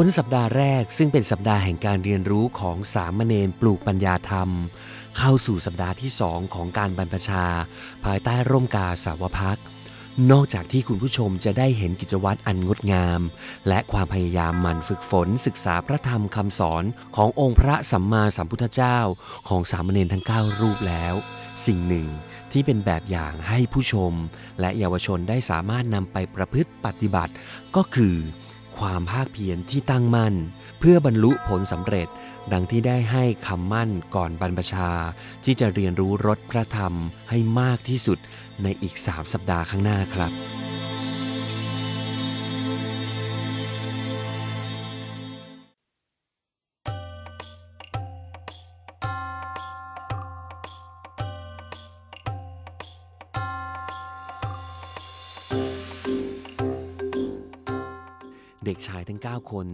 พ้นสัปดาห์แรกซึ่งเป็นสัปดาห์แห่งการเรียนรู้ของสามเณรปลูกปัญญาธรรม เข้าสู่สัปดาห์ที่สองของการบรรพชา ภายใต้ร่มกาสาวพักนอกจากที่คุณผู้ชมจะได้เห็นกิจวัตรอันงดงาม และความพยายามหมั่นฝึกฝนศึกษาพระธรรมคำสอนขององค์พระสัมมาสัมพุทธเจ้าของสามเณรทั้ง 9 รูปแล้ว สิ่งหนึ่งที่เป็นแบบอย่างให้ผู้ชม และเยาวชนได้สามารถนำไปประพฤติปฏิบัติ ก็คือ ความภาคเพียรที่ตั้งมั่น เพื่อบรรลุผลสำเร็จ ดังที่ได้ให้คำมั่นก่อนบรรพชา ที่จะเรียนรู้รสพระธรรมให้มากที่สุดในอีก3สัปดาห์ข้างหน้าครับ 9 คน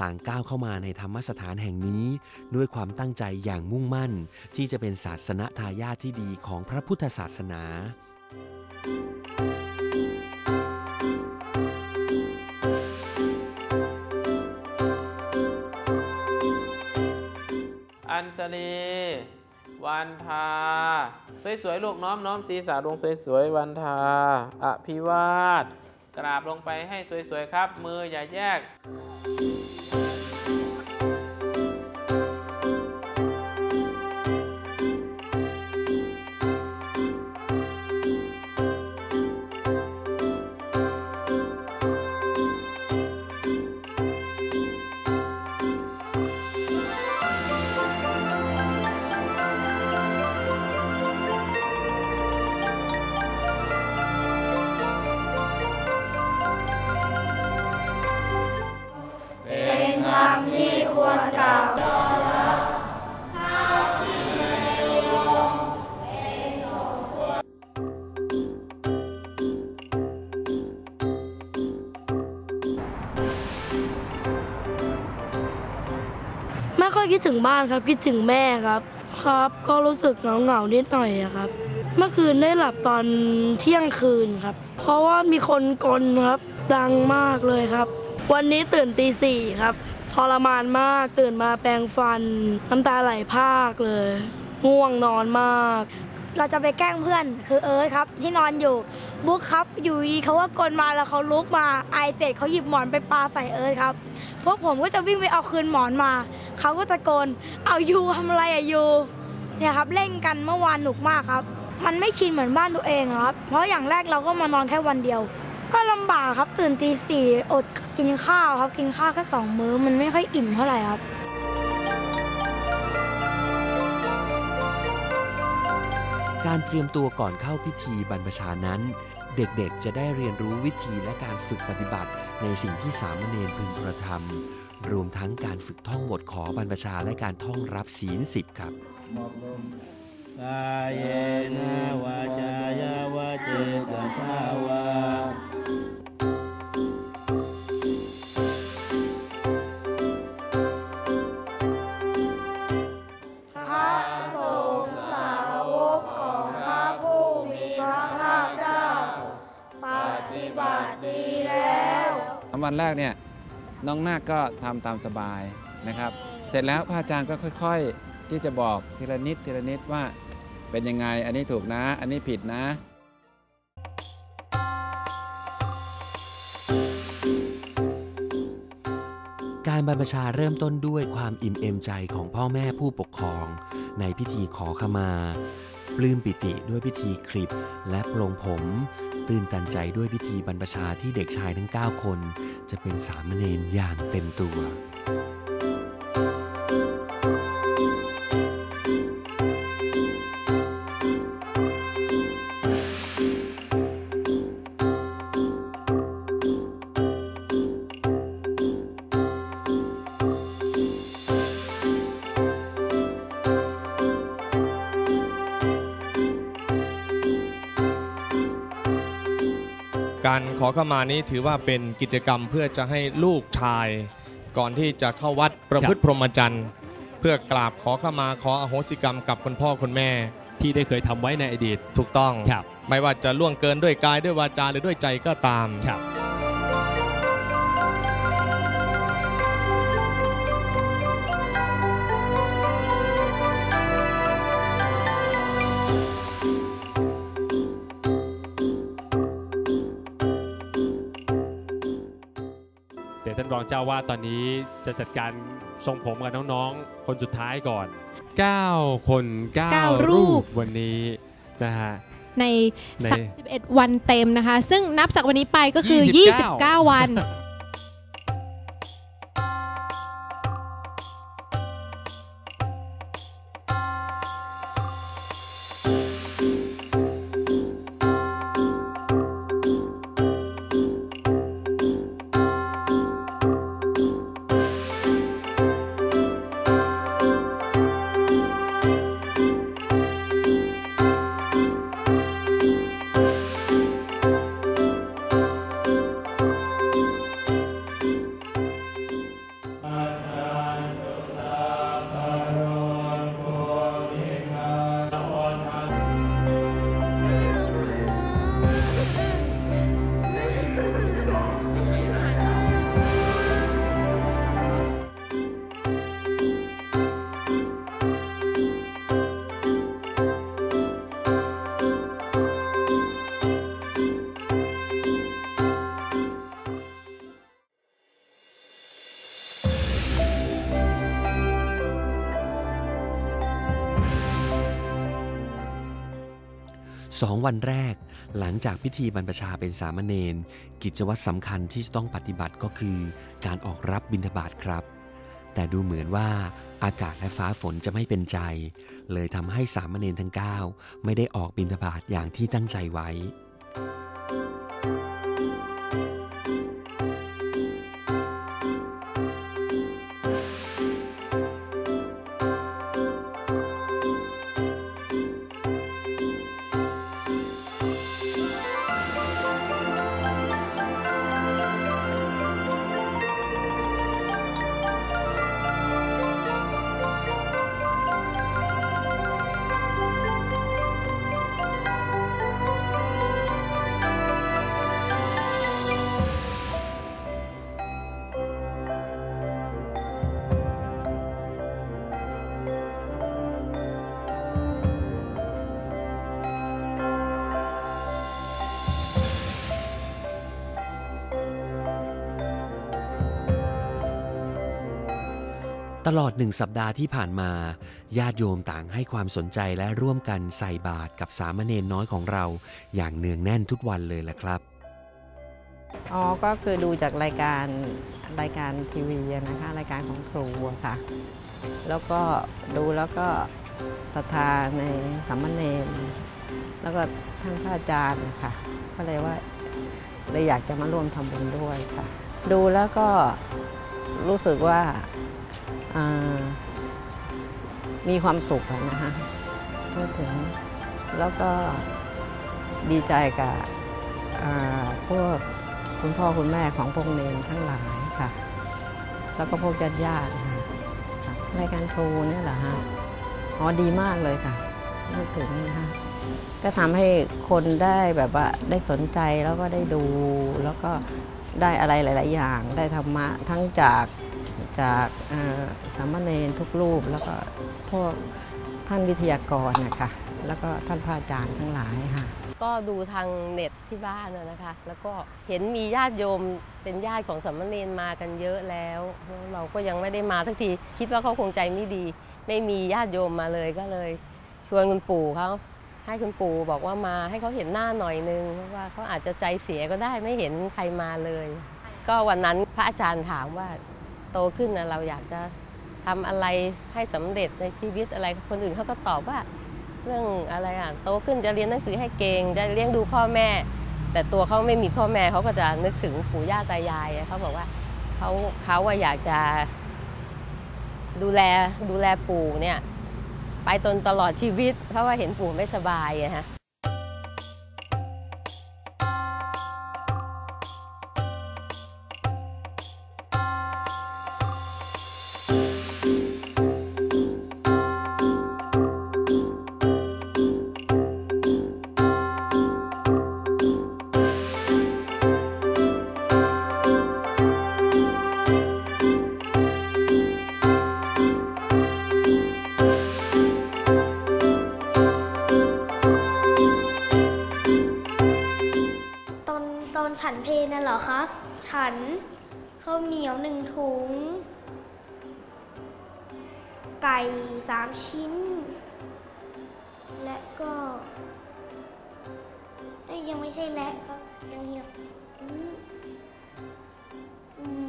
ต่างก้าวเข้ามาในธรรมสถานแห่งนี้ ด้วยความตั้งใจอย่างมุ่งมั่น ที่จะเป็นศาสนทายาทที่ดีของพระพุทธศาสนาอัญชลีวันทา สวยๆ ลูกน้อมน้อมศีรษะลงสวยๆ วันทา อภิวาท กราบลงไปให้สวยๆครับ มืออย่าแยกานครับคิดถึงแม่ครับ ครับ ก็รู้สึกเหงาเหงานิดหน่อยครับ เมื่อคืนได้หลับตอนเที่ยงคืนครับ เพราะว่ามีคนกลครับ ดังมากเลยครับ วันนี้ตื่นตีสี่ครับทรมานมากตื่นมาแปรงฟัน น้ำตาไหลพากเลยง่วงนอนมาก เราจะไปแกล้งเพื่อนคือเอิร์ธครับที่นอนอยู่ บุ๊กครับ อยู่ดีเขาว่ากลมาแล้วเขาลุกมาไอเสร็จเขาหยิบหมอนไปปาใส่เอิร์ธครับ พวกผมก็จะวิ่งไปเอาคืนหมอนมา เขาก็ตะโกน เอายูทำอะไรอะยูเนี่ยครับเล่นกันเมื่อวานหนุกมากครับ มันไม่ชินเหมือนบ้านตัวเองครับ เพราะอย่างแรกเราก็มานอนแค่วันเดียว ก็ลำบากครับตื่นตีสี่อดกินข้าวครับ กินข้าวแค่สองมื้อมันไม่ค่อยอิ่มเท่าไหร่ครับ การเตรียมตัวก่อนเข้าพิธีบรรพชานั้น เด็กๆจะได้เรียนรู้วิธีและการฝึกปฏิบัติในสิ่งที่สามเณรพึงกระทำรวมทั้งการฝึกท่องบทขอบรรพชาและการท่องรับศีลสิบครับกายนาวาจายาวาเจตสาวา วันแรกเนี่ยน้องนาคก็ทำตามสบายนะครับ เสร็จแล้วพระอาจารย์ก็ค่อยๆ ที่จะบอกทีละนิดทีละนิดว่าเป็นยังไง อันนี้ถูกนะ อันนี้ผิดนะ การบรรพชาเริ่มต้นด้วยความอิ่มเอมใจของพ่อแม่ผู้ปกครอง ในพิธีขอขมา ลื้มปิติด้วยพิธีคลิปและปลงผม ตื่นตันใจด้วยพิธีบรรพชาที่เด็กชายทั้ง 9 คน จะเป็นสามเณรอย่างเต็มตัว การขอขมานี้ถือว่าเป็นกิจกรรมเพื่อจะให้ลูกชาย ก่อนที่จะเข้าวัดประพฤติพรหมจรรย์ เพื่อกราบขอขมาขออโหสิกรรมกับคุณพ่อคุณแม่ ที่ได้เคยทำไว้ในอดีต ถูกต้องครับไม่ว่าจะล่วงเกินด้วยกายด้วยวาจาหรือด้วยใจก็ตามครับ ท่านรองเจ้าว่าตอนนี้จะจัดการทรงผมกับน้องๆ คนสุดท้ายก่อน 9 คนเก้า9รูรูปปวันนี้นะฮะในใน 31 วันเต็มนะคะ ซึ่งนับจากวันนี้ไปก็คือ 29 29วัน สองวันแรก หลังจากพิธีบรรพชาเป็นสามเณรกิจวัตรสำคัญที่จะต้องปฏิบัติก็คือ การออกรับบิณฑบาตครับ แต่ดูเหมือนว่าอากาศและฟ้าฝนจะไม่เป็นใจ เลยทำให้สามเณรทั้ง 9 ไม่ได้ออกบิณฑบาตอย่างที่ตั้งใจไว้ ตลอดหนึ่งสัปดาห์ที่ผ่านมา ญาติโยมต่างให้ความสนใจและร่วมกันใส่บาตรกับสามเณรน้อยของเรา อย่างเนืองแน่นทุกวันเลยแหละครับอ๋อก็คือดูจากรายการรายการทีวีนะคะรายการของครูค่ะ แล้วก็ดูแล้วก็ศรัทธาในสามเณรแล้วก็ท่านพระอาจารย์นะคะก็เลยว่าเลยอยากจะมาร่วมทำบุญด้วยค่ะ ดูแล้วก็รู้สึกว่า มีความสุขนะคะพูดถึงแล้วก็ดีใจกับพวกคุณพ่อคุณแม่ของพวกเนนทั้งหลายค่ะ แล้วก็พวกญาติญาติค่ะค่ะรายการครูเนี่ยเหรอฮะอ๋อดีมากเลยค่ะพูดถึงนะคะก็ทำให้คนได้แบบว่าได้สนใจแล้วก็ได้ดู แล้วก็ได้อะไรหลาย ๆ อย่าง ได้ธรรมะทั้งจาก จากสามเณรทุกรูป แล้วก็พวกท่านวิทยากรนะคะแล้วก็ท่านพระอาจารย์ทั้งหลายค่ะ ก็ดูทางเน็ตที่บ้านนะคะ แล้วก็เห็นมีญาติโยมเป็นญาติของสามเณรมากันเยอะแล้วแล้วเราก็ยังไม่ได้มาทั้งทีคิดว่าเขาคงใจไม่ดี ไม่มีญาติโยมมาเลยก็เลย ชวนคุณปู่เขาให้คุณปู่บอกว่ามาให้เขาเห็นหน้าหน่อยนึงเพราะว่าเขาอาจจะใจเสียก็ได้ไม่เห็นใครมาเลย ก็วันนั้นพระอาจารย์ถามว่า โตขึ้นนะเราอยากจะทำอะไรให้สำเร็จในชีวิตอะไรคนอื่นเขาก็ตอบว่า เรื่องอะไรอะโตขึ้นจะเรียนหนังสือให้เก่งจะเลี้ยงดูพ่อแม่ แต่ตัวเขาไม่มีพ่อแม่เขาก็จะนึกถึงปู่ย่าตายายเขาบอกว่าเขาเขาว่าอยากจะ ดูแลดูแลปู่เนี่ย ไปจนตลอดชีวิต เพราะว่าเห็นปู่ไม่สบายอะฮะ หนึ่งถุง ไก่สามชิ้น และก็เอ้ยยังไม่ใช่และครับยังเหียอืม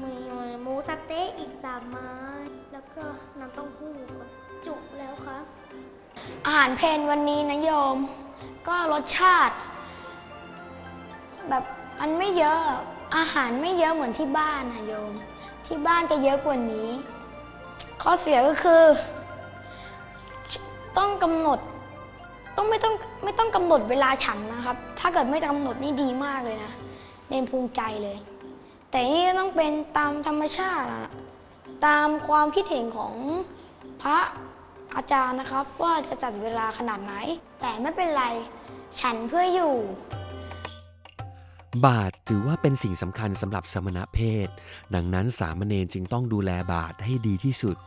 มีหมูสเต๊ะอีกสามไม้ แล้วก็น้ำเต้าหู้ครับจุแล้วครับ อาหารเพลวันนี้นะโยม ก็รสชาติ แบบมันไม่เยอะอาหารไม่เยอะเหมือนที่บ้านนะโยม ที่บ้านจะเยอะกว่านี้ ข้อเสียก็คือ ต้องกำหนด ต้องไม่ต้องไม่ต้องกำหนดเวลาฉันนะครับ ถ้าเกิดไม่กำหนดนี่ดีมากเลยนะเนนภูมิใจเลย แต่นี่ก็ต้องเป็นตามธรรมชาติอะตามความคิดเห็นของพระอาจารย์นะครับ ว่าจะจัดเวลาขนาดไหน แต่ไม่เป็นไร ฉันเพื่ออยู่ บาทถือว่าเป็นสิ่งสำคัญสำหรับสมณเพศ ดังนั้นสามเณรจึงต้องดูแลบาทให้ดีที่สุด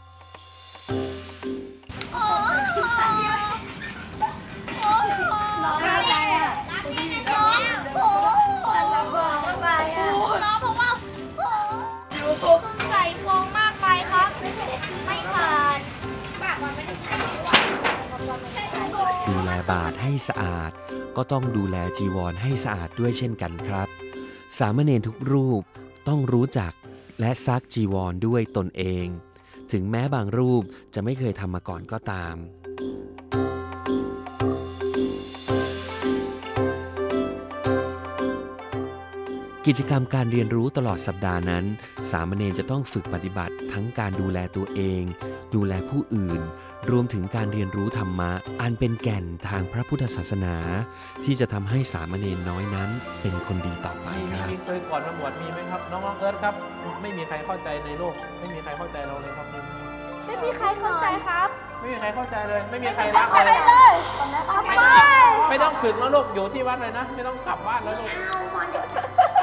ให้สะอาด ก็ต้องดูแลจีวรให้สะอาดด้วยเช่นกันครับ สามเณรทุกรูปต้องรู้จักและซักจีวรด้วยตนเอง ถึงแม้บางรูปจะไม่เคยทำมาก่อนก็ตาม กิจกรรมการเรียนรู้ตลอดสัปดาห์นั้น สามเณรจะต้องฝึกปฏิบัติทั้งการดูแลตัวเอง ดูแลผู้อื่น รวมถึงการเรียนรู้ธรรมะ อันเป็นแก่นทางพระพุทธศาสนา ที่จะทำให้สามเณรน้อยนั้น เป็นคนดีต่อไปมีคมีรับมีเคยก่อนมาบวชมีไหมครับ น้องน้องเอิร์ธครับ ไม่มีใครเข้าใจในโลก ไม่มีใครเข้าใจเราเลยครับมีไหมไม่มีใครเข้าใจครับไม่มีใครเข้าใจเลย ไม่มีใครรักไปเลยเลยทำไมไม่ต้องฝึกแล้วลูกอยู่ที่วัดเลยนะ ไม่ต้องกลับบ้านแล้วลูก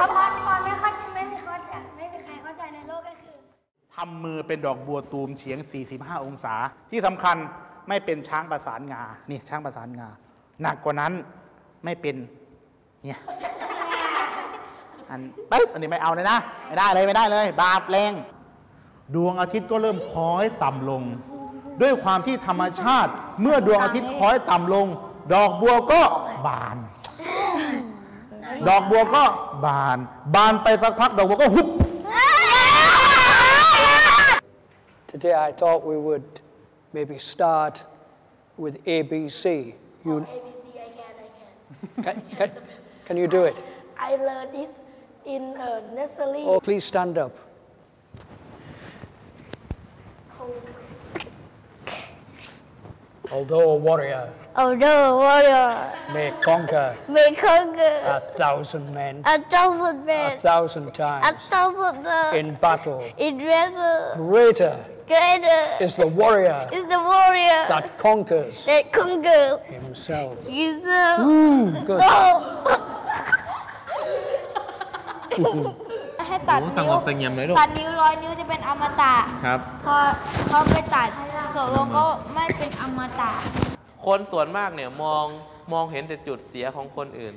เอามันถ้ามันมันไม่เข้าใจไม่มีเข้าใจไม่มีใครเข้าใจในโลกก็คือทำมือเป็นดอกบัวตูมเฉียง 45 องศา ที่สำคัญไม่เป็นช้างประสานงา นี่ช้างประสานงา หนักกว่านั้นไม่เป็น เนี่ย อันปึ๊บอันนี้ไม่เอาเลยนะ ไม่ได้เลยไม่ได้เลย บาปแรง ดวงอาทิตย์ก็เริ่มคล้อยต่ำลง ด้วยความที่ธรรมชาติเมื่อดวงอาทิตย์คล้อยต่ำลง ดอกบัวก็บาน ดอกบัวก็บาน บานไปสักพักดอกบัวก็หุบ Today I thought we would maybe start with ABC. You ABC, I can, I can. can, can, can you do it? I learned this in uh, nursery. Oh, please stand up. Although a warrior Although warrior may conquer may conquer a thousand men a thousand a men, thousand a times thousand uh, in battle, in battle, greater greater is the warrior is the warrior that conquers that conquer himself. himself. Ooh, good. Oh. ให้ตัดนิ้วสงบเสงี่ยมเลยลูก ตัดนิ้วร้อยนิ้วจะเป็นอมตะ ครับ พอเขาไปตัดตกลงก็ไม่เป็นอมตะ คนส่วนมากเนี่ยมองมองเห็นแต่จุดเสียของคนอื่น